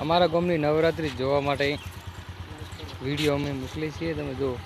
અમારા ગામની નવરાત્રી જોવા માટે વીડિયો અમે મોકલી છીએ. તમે જુઓ.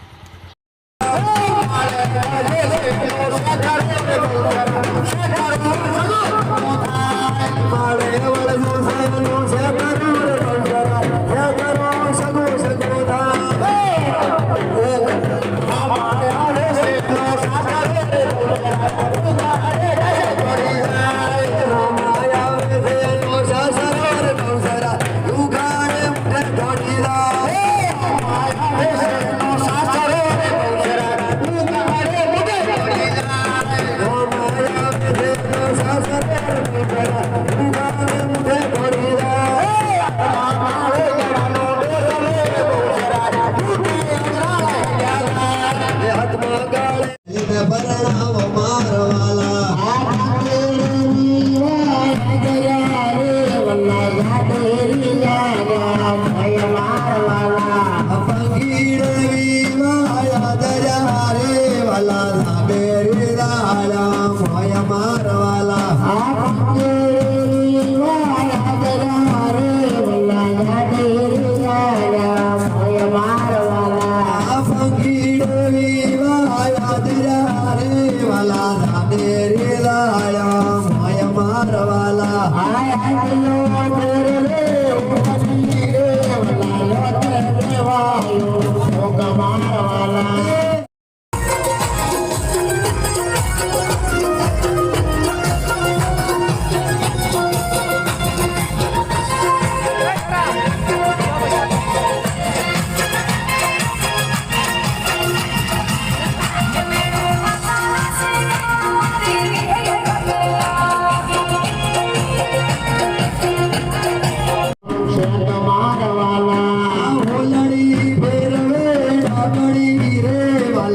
Hello.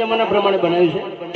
જમાના પ્રમાણે બનાવ્યું છે.